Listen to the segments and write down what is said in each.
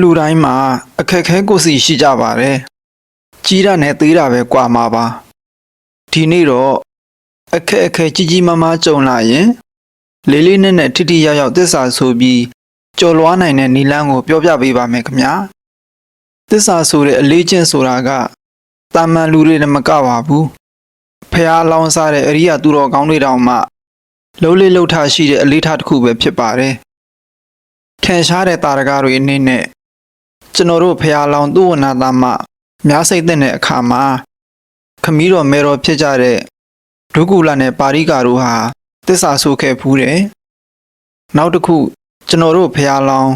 လူတိုင်းမှာအခက်ခဲကိုယ်စီရှိကြပါတယ်ကြီးတာနဲ့သေးတာပဲကွာမှာပါဒီနေ့တော့အခက်အခဲကြီးကြီးမားမားကြုံလာရင် လေးလေးနက်နက်ထိထိရောက်ရောက်သစ္စာဆိုပြီးကြော်လွားနိုင်တဲ့နီလန်းကိုပြောပြပေးပါမယ်ခင်ဗျာသစ္စာဆိုတဲ့အလေးချင်းဆိုတာကတာမန်လူတွေနဲ့မကပါဘူးဖះလောင်းစားတဲ့အရိယာသူတော်ကောင်းတွေတောင်မှလုံးလေးလှုပ်ထားရှိတဲ့အလေးထားတစ်ခုပဲဖြစ်ပါတယ်ထင်ရှားတဲ့တာရကတွေအနေနဲ့ ကျွန်တော်တို့ဖះလောင်သူ့ဝနာသားမှများစိတ်တဲ့တဲ့အခါမှာခမီးတော်မေတော်ဖြစ်ကြတဲ့ဒုက္ကူလနဲ့ပါရိကာတို့ဟာတစ္ဆာဆိုခဲ့ဖူးတယ်။နောက်တစ်ခုကျွန်တော်တို့ဖះလောင်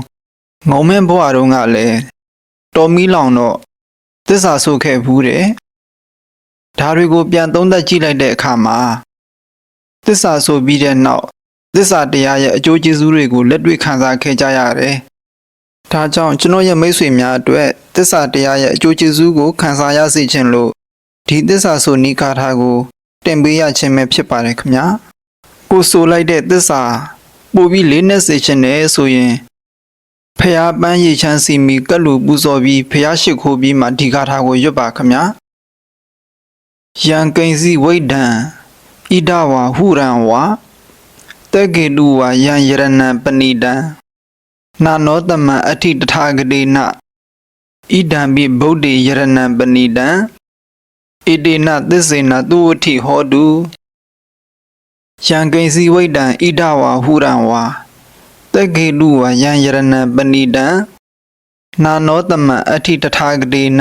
ငုံမင်းဘဝတုန်းကလည်းတော်မီလောင်တော့တစ္ဆာဆိုခဲ့ဖူးတယ်။ဒါတွေကိုပြန်သုံးသပ်ကြည့်လိုက်တဲ့အခါမှာတစ္ဆာဆိုပြီးတဲ့နောက်သစ္စာတရားရဲ့အကျိုးကျေးဇူးတွေကိုလက်တွေ့ခံစားခဲ့ကြရတယ်။ ဒါကြောင့်ကျွန်တော်ရဲ့မိတ်ဆွေများအတွက်သစ္စာတရားရဲ့အကျိုးကျေးဇူးကိုခံစားရစေခြင်းလို့ဒီသစ္စာဆိုနိကာထာကို တင်ပေးရခြင်းပဲဖြစ်ပါတယ်ခင်ဗျာကိုဆိုလိုက်တဲ့သစ္စာပို့ပြီးလေးနက်စေခြင်းနဲ့ဆိုရင်ဖះပန်းရေချမ်းစီမီကတ်လူပူဇော်ပြီးဖះရှိခိုးပြီးမှဒီကာထာကိုရွတ်ပါခင်ဗျာယံကိဉ္စီဝိဒံဣဒဝါဟုရံဝါတက္ကေတုဝါယံယရဏံပဏိတံ နာနောတမံအဋ္ဌိတထာဂတိနဣဒံပိဗုဒ္ဓေယရဏံပဏိတံဣတေနသစ္စေနသူဝတိဟောတုယံကိဉ္စီဝိတံဣဒဝါဟုရံဝါတက္ကေတုဝါယံယရဏံပဏိတံနာနောတမံအဋ္ဌိတထာဂတိန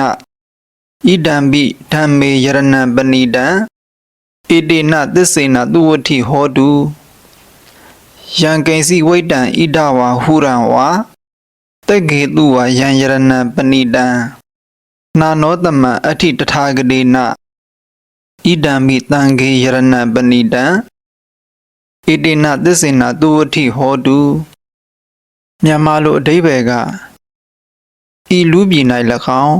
ဣဒံပိဓမ္မေယရဏံပဏိတံဣတေနသစ္စေနသူဝတိဟောတု ယံကိဉ္စီဝိတံဣဒဝါဟုရံဝါတက္ကေတုဝါယံယရဏံပဏိတံနာနောတမံအဋ္ဌိတထာဂတိနဣဒံမိတံခေယရဏံပဏိတံဣတိနသစ္စေနသူဝတိဟောတုမြန်မာလိုအဓိပ္ပာယ်ကဤလူပြည်၌၎င်း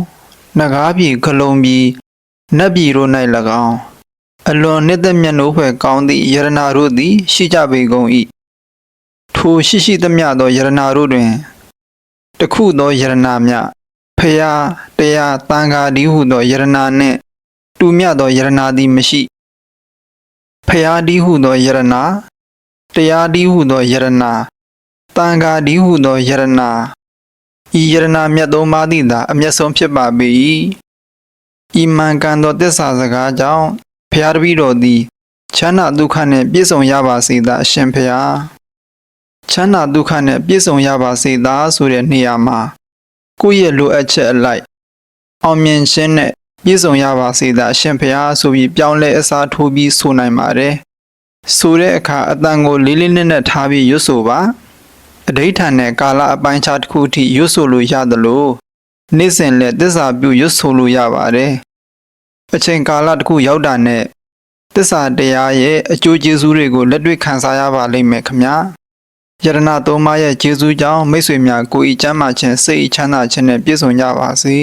နဂါးပြည်ခလုံးပြည်နတ်ပြည်တို့၌၎င်းအလွန်နှစ်သက်မြတ်နိုးဖွယ်ကောင်းသည့်ယရဏတို့သည် ရှိကြပေကုန်၏ ထိုရှိရှိသမျှသောယရဏတို့တွင်တခုသောယရဏမြဖရာတရားတန်ခါဒီဟုသောယရဏနှင့်တူမြတ်သောယရဏသည်မရှိဖရာဒီဟုသောယရဏတရားဒီဟုသောယရဏတန်ခါဒီဟုသောယရဏဤယရဏမြတ်သုံးပါးသည်သာအမျက်ဆုံးဖြစ်ပါပေ၏ဤမှန်ကန်သောတစ္ဆာစကားကြောင့်ဖရာတပည့်တော်သည်ချမ်းသာဒုက္ခနှင့်ပြည့်စုံရပါစေသာအရှင်ဖရာ ချမ်းသာဒုက္ခနှင့်ပြည့်စုံရပါစေသာဆိုတဲ့နေရာမှာကိုယ့်ရဲ့လိုအပ်ချက်အလိုက်အောင်မြင်ခြင်းနဲ့ပြည့်စုံရပါစေသာအရှင်ဖရာဆိုပြီးပြောင်းလဲအစားထိုးပြီးဆိုနိုင်ပါတယ်ဆိုတဲ့အခါအတန်ကိုလေးလေးနက်နက်ထားပြီးရွတ်ဆိုပါအဋိဌာန်နဲ့ကာလအပိုင်းခြားတစ်ခုအထိရွတ်ဆိုလို့ရသလိုနေ့စဉ်လည်းသစ္စာပြုရွတ်ဆိုလို့ရပါတယ်အချိန်ကာလတစ်ခုရောက်တာနဲ့သစ္စာတရားရဲ့အကျိုးကျေးဇူးတွေကိုလက်တွေ့ခံစားရပါလိမ့်မယ်ခင်ဗျာ ယရဏသုံးပါးရဲ့ကျေးဇူးကြောင့်မိတ်ဆွေများကိုယ်ဤချမ်းသာခြင်းစိတ်ဤချမ်းသာခြင်းနဲ့ပြည့်စုံကြပါစေ